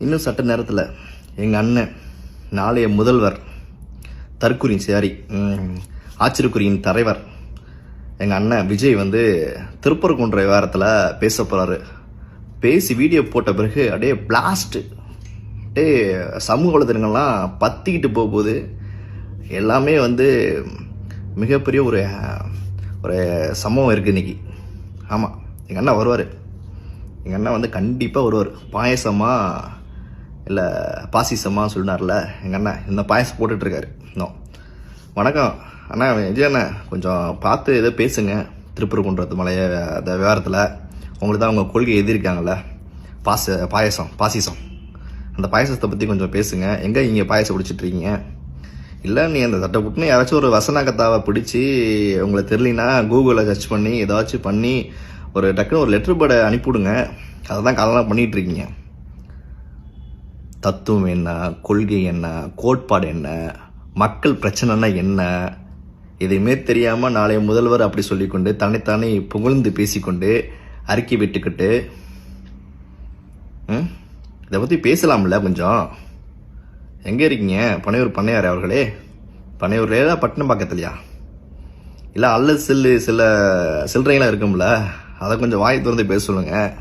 இன்னும் சட்ட நேரத்தில் எங்கள் அண்ணன் நாளைய முதல்வர் தற்குறி சாரி ம், ஆச்சரியக்குறியின் தலைவர் எங்கள் அண்ணன் விஜய் வந்து திருப்பரங்குன்ற விவகாரத்தில் பேச போகிறாரு பேசி வீடியோ போட்ட பிறகு அப்படியே பிளாஸ்ட்டு அப்படியே சமூக வலைதளங்கள்லாம் பற்றிக்கிட்டு போகும்போது எல்லாமே வந்து மிகப்பெரிய ஒரு ஒரு சம்பவம் இருக்குது இன்னைக்கு. ஆமாம் எங்கள் அண்ணன் வருவார். எங்கள் அண்ணன் வந்து கண்டிப்பாக வருவார். பாயசமாக இல்லை பாசிசமாக சொன்னார்ல எங்கள் அண்ணன். இந்த பாயசம் போட்டுட்ருக்காரு. இன்னும் வணக்கம். அண்ணா விஜய் அண்ணன் கொஞ்சம் பார்த்து ஏதோ பேசுங்க. திருப்பூர்குன்றது மலைய அந்த விவகாரத்தில். உங்களுக்கு தான் உங்கள் கொள்கை எழுதியிருக்காங்கல்ல. பாச பாயசம் பாசிசம். அந்த பாயசத்தை பற்றி கொஞ்சம் பேசுங்க. எங்கே இங்கே பாயசம் பிடிச்சிட்ருக்கீங்க இருக்கீங்க இல்லை நீ அந்த தட்டை புட்டுன்னு யாராச்சும் ஒரு வசன கத்தாவை பிடிச்சி உங்களை தெரியலனா கூகுளில் சர்ச் பண்ணி ஏதாச்சும் பண்ணி ஒரு டக்குன்னு ஒரு லெட்ரு பேடை அனுப்பிவிடுங்க. அதை தான் காலெல்லாம் பண்ணிகிட்ருக்கீங்க தத்துவம் என்ன கொள்கை என்ன கோட்பாடு என்ன மக்கள் பிரச்சனைனா என்ன எதையுமே தெரியாமல் நாளைய முதல்வர் அப்படி சொல்லிக்கொண்டு தன்னைத்தானே புகழ்ந்து பேசிக்கொண்டு அறிக்கை விட்டுக்கிட்டு ம்? இதை பற்றி பேசலாம்ல கொஞ்சம். எங்கே இருக்கீங்க? பனையூர் பண்ணையார் அவர்களே. பனையூர்லேயே பட்டினம் பக்கத்துலையா? இல்லை அல்ல சில்லு சில சில்லறைங்களாம் இருக்கும்ல. அதை கொஞ்சம் வாய் திறந்து பேச சொல்லுங்கள்